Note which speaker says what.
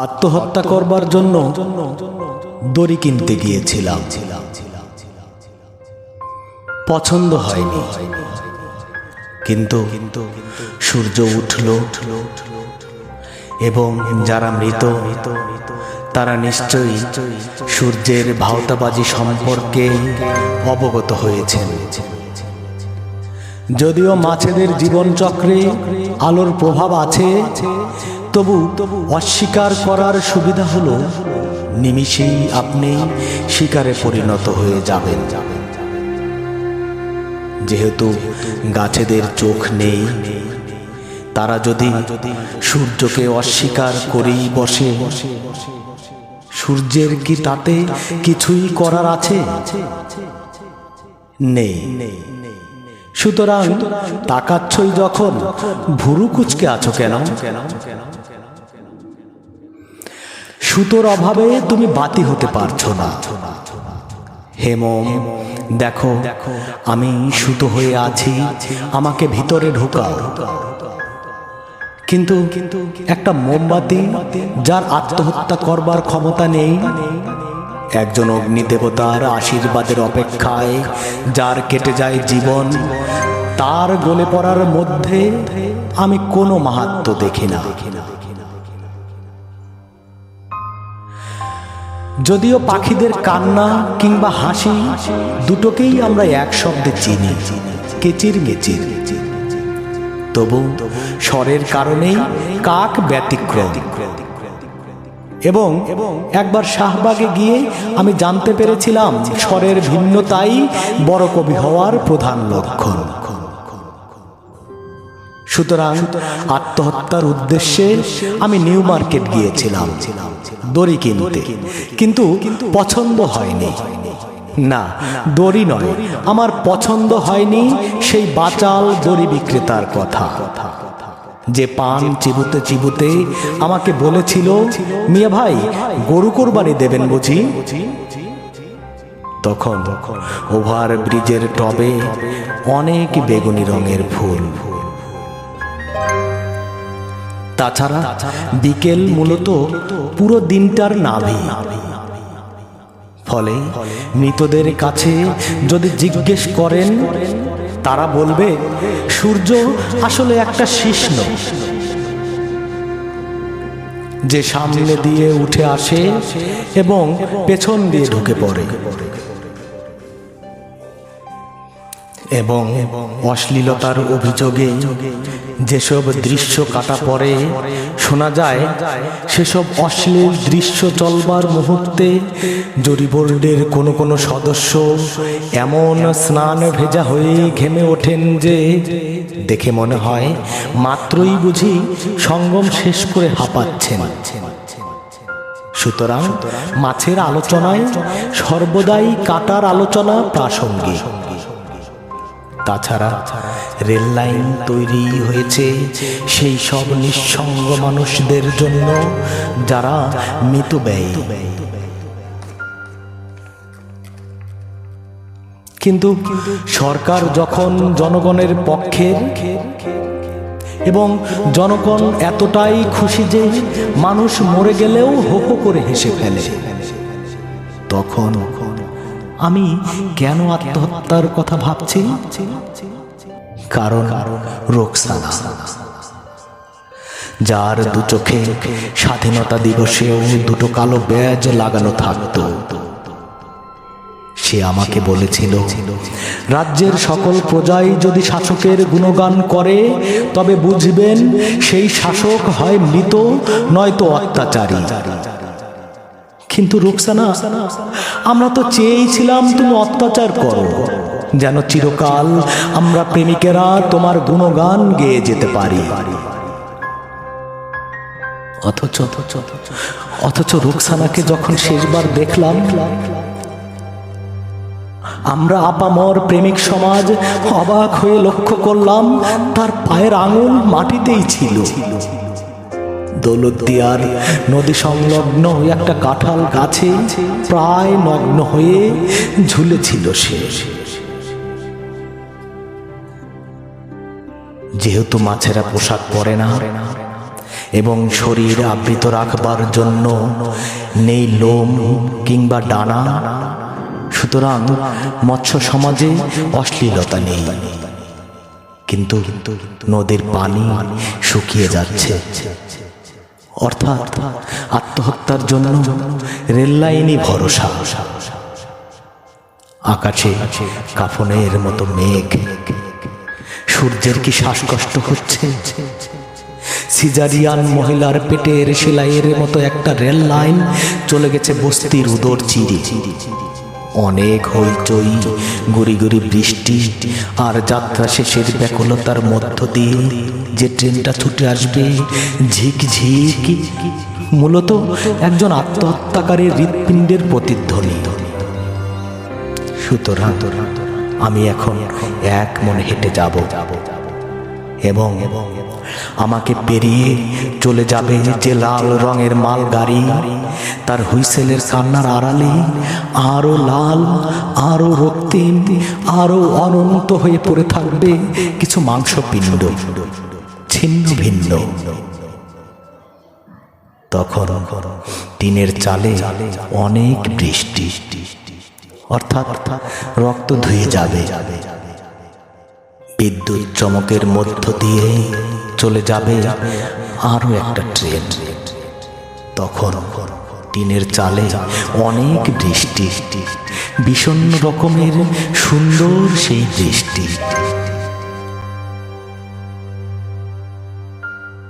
Speaker 1: আত্মহত্যা করবার জন্য দড়ি কিনতে গিয়েছিলাম। পছন্দ হয়নি। কিন্তু সূর্য উঠল। এবং যারা মৃত, তারা নিশ্চয়ই সূর্যের ভাওতাবাজি সম্পর্কে অবগত হয়েছেন। যদিও মাছেদের জীবনচক্রে আলোর প্রভাব আছে তবু অস্বীকার করার সুবিধা হলো, নিমিষেই আপনি শিকারে পরিণত হয়ে যাবেন। যেহেতু গাছেদের চোখ নেই, তারা যদি সূর্যকে অস্বীকার করেই বসে, সূর্যের কি তাতে কিছুই করার আছে? নেই। সুতরাং তাকাচ্ছই যখন ভুরু কুচকে আছো কেন? সুতোর অভাবে তুমি বাতি হতে পারছ না। হেমম দেখো, আমি সুতো হয়ে আছি, আমাকে ভিতরে ঢোকাও। কিন্তু একটা মোমবাতি যার আত্মহত্যা করবার ক্ষমতা নেই, একজন অগ্নিদেবতার আশীর্বাদের অপেক্ষায় যার কেটে যায় জীবন, তার গলে পড়ার মধ্যে আমি কোনো মাহাত্ম দেখি না। যদিও পাখিদের কান্না কিংবা হাসি দুটোকেই আমরা এক শব্দে চিনি, কেচির মেচির তবু স্বরের কারণেই কাক ব্যতিক্রম। এবং একবার শাহবাগে গিয়ে আমি জানতে পেরেছিলাম স্বরের ভিন্নতাই বড় কবি হওয়ার প্রধান লক্ষণ। সুতরাং আত্মহত্যার উদ্দেশ্যে আমি নিউ মার্কেট গিয়েছিলাম, দড়ি কিনতে। কিন্তু পছন্দ হয়নি। না, দড়ি নয়, আমার পছন্দ হয়নি সেই বাচাল দড়ি বিক্রেতার কথা। যে পান চিবুতে চিবুতে আমাকে বলেছিল, মিয়া ভাই, গরু কোরবানি দেবেন বুঝি? তখন ওভার ব্রিজের টবে অনেক বেগুনি রঙের ফুল তাছাড়া বিকেল মূলত পুরো দিনটার নাভি। ফলে মৃতদের কাছে যদি জিজ্ঞেস করেন, তারা বলবে, সূর্য আসলে একটা শিষ্ণ। যে সামনে দিয়ে উঠে আসে এবং পেছন দিয়ে ঢুকে পড়ে। এবং অশ্লীলতার অভিযোগে যেসব দৃশ্য কাটা পরে শোনা যায়, সেসব অশ্লীল দৃশ্য চলবার মুহূর্তে জরি বোর্ডের কোনো কোনো সদস্য এমন স্নান ভেজা হয়ে ঘেমে ওঠেন যে দেখে মনে হয় মাত্রই বুঝি সঙ্গম শেষ করে হাঁপাচ্ছেন। সুতরাং মাছের আলোচনায় সর্বদাই কাটার আলোচনা প্রাসঙ্গিক। তাছাড়া রেল লাইন তৈরি হয়েছে সেই সব নিঃসঙ্গ মানুষদের জন্য যারা মৃত ব্যয়। কিন্তু সরকার যখন জনগণের পক্ষের এবং জনগণ এতটাই খুশি যে মানুষ মরে গেলেও হো হো করে হেসে ফেলে, তখন আমি কেন আত্মহত্যার কথা ভাবছি? কারণ রোকসানা যার দু চোখে স্বাধীনতা দিবসেও দুটো কালো ব্যাজ লাগানো থাকতো। সে আমাকে বলেছিল, রাজ্যের সকল প্রজাই যদি শাসকের গুণগান করে, তবে বুঝবেন সেই শাসক হয় মৃত, নয়তো অত্যাচারী। কিন্তু রুকসানা, আমরা তো চেয়েছিলাম তুমি অত্যাচার করো। যেন চিরকাল আমরা প্রেমিকেরা তোমার গুণগান গেয়ে যেতে পারি। অথচ অথচ রুকসানাকে যখন শেষবার দেখলাম, আমরা আপামর প্রেমিক সমাজ অবাক হয়ে লক্ষ্য করলাম, তার পায়ের আঙুল মাটিতেই ছিল। দৌলতদিয়ার নদী সংলগ্ন একটা কাঁঠাল গাছে প্রায় নগ্ন হয়ে ঝুলেছিল সে। যেহেতু মাছেরা পোশাক পরে না এবং শরীর আবৃত রাখবার জন্য নেই লোম কিংবা ডানা, সুতরাং মৎস্য সমাজে অশ্লীলতা নেই। কিন্তু নদীর পানি শুকিয়ে যাচ্ছে। অর্থাৎ আত্মহত্যার জন্য রেল লাইনই ভরসা। আকাশে কাফনের মতো মেঘ। সূর্যের কি শ্বাসকষ্ট হচ্ছে? সিজারিয়ান মহিলার পেটের সেলাইয়ের মতো একটা রেল লাইন চলে গেছে বস্তির উদর চিরে অনেক হইচই, গুড়ি গুড়ি বৃষ্টি আর যাত্রা শেষের ব্যাকুলতার মধ্য দিয়ে যে ট্রেনটা ছুটে আসবে ঝিকঝিক মূলত একজন আত্মহত্যাকারী হৃৎপিণ্ডের প্রতিধ্বনি। সুতরাং আমি এখন এক মনে হেঁটে যাব এবং এবং আমাকে পেরিয়ে চলে যাবে যে লাল রঙের মাল গাড়ি তার হুইসেলের কান্নার আড়ালে আরও লাল, আরও রক্তিম, আরও অনন্ত হয়ে পড়ে থাকবে কিছু মাংসপিণ্ড। ছিন্ন ভিন্ন। তখন টিনের চালে অনেক বৃষ্টি। অর্থাৎ রক্ত ধুয়ে যাবে। বিদ্যুৎ চমকের মধ্য দিয়ে চলে যাবে আরও একটা ট্রেন। তখন টিনের চালে অনেক বৃষ্টি, ভীষণ রকমের সুন্দর সেই বৃষ্টি।